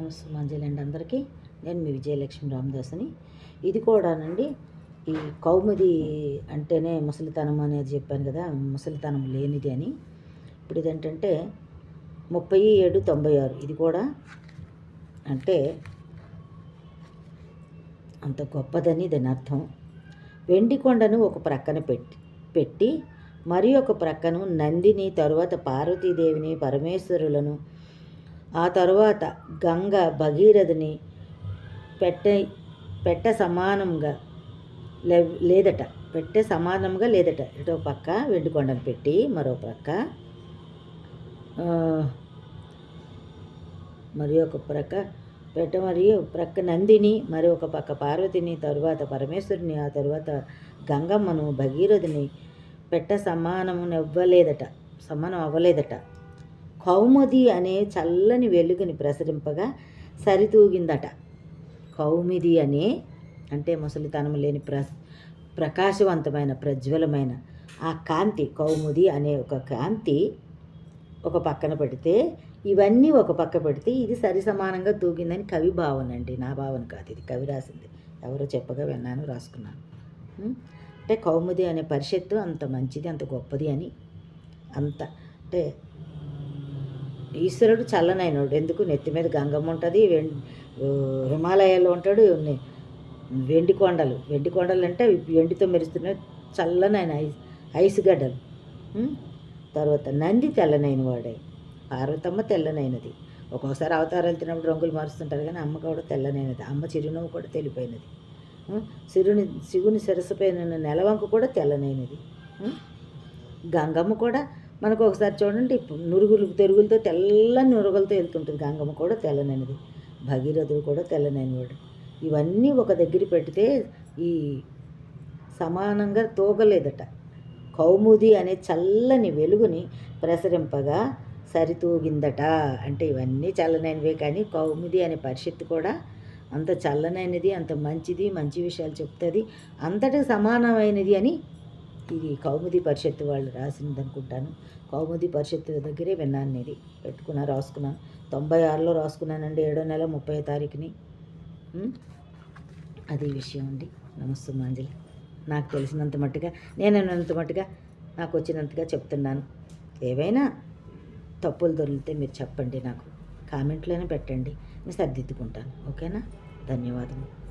నమస్తే అండి అందరికీ. నేను మీ విజయలక్ష్మి రామదాస్ని. ఇది కూడానండి ఈ కౌముది అంటేనే ముసలితనం అనేది చెప్పాను కదా ముసలితనం లేనిది అని. ఇప్పుడు ఇదేంటంటే ముప్పై ఏడు తొంభై ఆరు. ఇది కూడా అంటే అంత గొప్పదని దాని అర్థం. వెండి కొండను ఒక ప్రక్కన పెట్టి పెట్టి మరి ఒక ప్రక్కను నందిని తరువాత పార్వతీదేవిని పరమేశ్వరులను ఆ తరువాత గంగ భగీరథని పెట్ట పెట్ట సమానంగా లేదట పెట్టె సమానంగా లేదట. ఇటో పక్క వెండి కొండను పెట్టి మరో పక్క మరి ఒక ప్రక్క పెట్ట మరియు ప్రక్క నందిని మరి ఒక పక్క పార్వతిని తరువాత పరమేశ్వరుని ఆ తరువాత గంగమ్మను భగీరథుని పెట్ట సమానము ఇవ్వలేదట సమానం అవ్వలేదట. కౌముది అనే చల్లని వెలుగుని ప్రసరింపగా సరితూగిందట. కౌమిది అనే అంటే ముసలితనం లేని ప్ర ప్రకాశవంతమైన ప్రజ్వలమైన ఆ కాంతి కౌముది అనే ఒక కాంతి ఒక పక్కన పెడితే ఇవన్నీ ఒక పక్క పెడితే ఇది సరి సమానంగా తూగిందని కవి భావన అండి. నా భావన కాదు ఇది. కవి రాసింది. ఎవరో చెప్పగా విన్నాను రాసుకున్నాను. అంటే కౌముది అనే పరిషత్తు అంత మంచిది అంత గొప్పది అని అంత అంటే ఈశ్వరుడు చల్లనైనడు. ఎందుకు? నెత్తి మీద గంగమ్మ ఉంటుంది హిమాలయాల్లో ఉంటాడు వెండి కొండలు. వెండి కొండలు అంటే వెండితో మెరుస్తున్న చల్లనైన ఐస్ ఐస్ గడ్డలు. తర్వాత నంది తెల్లనైన వాడే పార్వతమ్మ తెల్లనైనది. ఒక్కోసారి అవతారాలు తిన్నప్పుడు రంగులు మారుస్తుంటారు కానీ అమ్మ కూడా తెల్లనైనది. అమ్మ చిరునవ్వు కూడా తెలిపోయినది. ఉం? శివుని శివుని సరసపైన నెలవంక కూడా తెల్లనైనది. గంగమ్మ కూడా మనకు ఒకసారి చూడండి నురుగులు తెరుగులతో తెల్లని నురుగులతో వెళ్తుంటుంది గంగమ్మ కూడా తెల్లనైనది. భగీరథుడు కూడా తెల్లనైనవాడు. ఇవన్నీ ఒక దగ్గర పెడితే ఈ సమానంగా తూగలేదట. కౌముది అనే చల్లని వెలుగుని ప్రసరింపగా సరితూగిందట. అంటే ఇవన్నీ చల్లనైనవే కానీ కౌముది అనే పరిషత్తు కూడా అంత చల్లనైనది అంత మంచిది మంచి విషయాలు చెప్తుంది అంతటి సమానమైనది అని ఇది కౌముది పరిషత్తు వాళ్ళు రాసింది అనుకుంటాను కౌముది పరిషత్తు దగ్గరే విన్నాను ఇది పెట్టుకున్నా రాసుకున్నాను తొంభై ఆరులో రాసుకున్నానండి ఏడో నెల ముప్పై తారీఖుని. అది విషయం అండి. నమస్తే మాంజలి. నాకు తెలిసినంత మట్టుగా నేను అన్నంత మట్టుగా నాకు వచ్చినంతగా చెప్తున్నాను. ఏవైనా తప్పులు దొరికితే మీరు చెప్పండి నాకు. కామెంట్లోనే పెట్టండి. నేను సర్దిద్దుకుంటాను. ఓకేనా? ధన్యవాదములు.